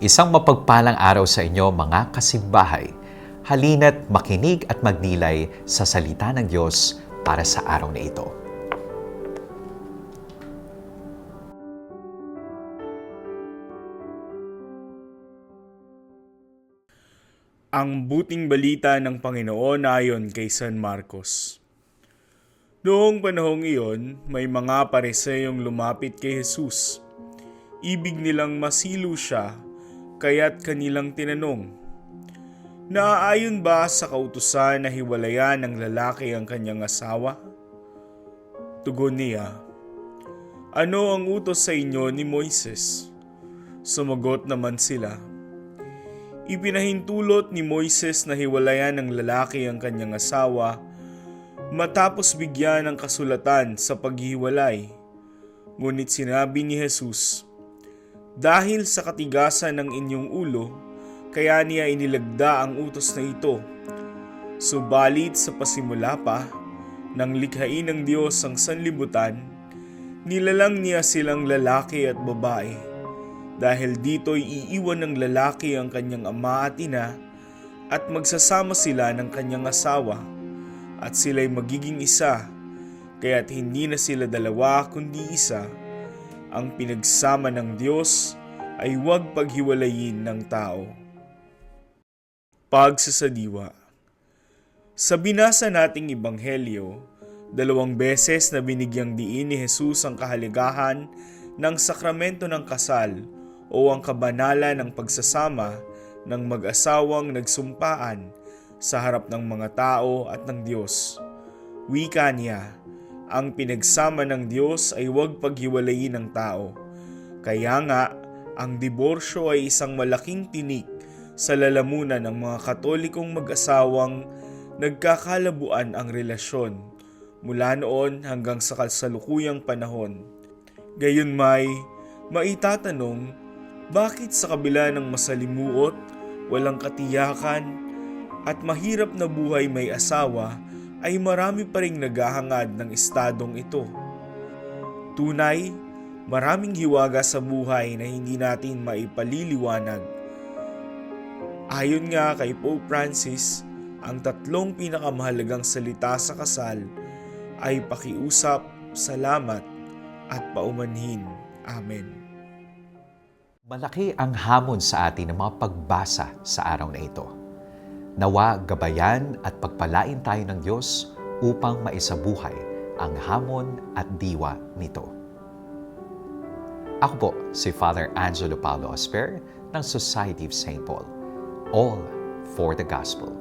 Isang mapagpalang araw sa inyo mga kasimbahay. Halina't makinig at magnilay sa salita ng Diyos para sa araw na ito. Ang buting balita ng Panginoon ayon kay San Marcos. Noong panahong iyon, may mga pareseyong lumapit kay Jesus. Ibig nilang masilo siya, kaya't kanilang tinanong, Naaayon ba sa kautusan na hiwalayan ng lalaki ang kanyang asawa? Tugon niya, Ano ang utos sa inyo ni Moises? Sumagot naman sila, Ipinahintulot ni Moises na hiwalayan ng lalaki ang kanyang asawa matapos bigyan ng kasulatan sa paghiwalay. Ngunit sinabi ni Jesus, Dahil sa katigasan ng inyong ulo, kaya niya inilagda ang utos na ito. Subalit sa pasimula pa, nang likhain ng Diyos ang sanlibutan, nilalang niya silang lalaki at babae dahil dito'y iiwan ng lalaki ang kanyang ama at ina at magsasama sila ng kanyang asawa at sila'y magiging isa kaya't hindi na sila dalawa kundi isa ang pinagsama ng Diyos ay huwag paghiwalayin ng tao. Pagsasadiwa Sa binasa nating ebanghelyo, dalawang beses na binigyang diin ni Jesus ang kahaligahan ng sakramento ng kasal o ang kabanalan ng pagsasama ng mag-asawang nagsumpaan sa harap ng mga tao at ng Diyos. Wika niya, ang pinagsama ng Diyos ay huwag paghiwalayin ng tao. Kaya nga, ang diborsyo ay isang malaking tinik sa lalamunan ng mga katolikong mag-asawang nagkakalabuan ang relasyon mula noon hanggang sa kasalukuyang panahon. Gayon may, maitatanong, bakit sa kabila ng masalimuot, walang katiyakan, at mahirap na buhay may asawa, ay marami pa rin naghahangad ng estadong ito? Tunay, maraming hiwaga sa buhay na hindi natin maipaliliwanag. Ayon nga kay Pope Francis, ang tatlong pinakamahalagang salita sa kasal ay pakiusap, salamat, at paumanhin. Amen. Malaki ang hamon sa atin ng mga pagbasa sa araw na ito. Nawa gabayan at pagpalain tayo ng Diyos upang maisabuhay ang hamon at diwa nito. Ako po si Father Angelo Paulo Asper ng Society of St. Paul. All for the Gospel.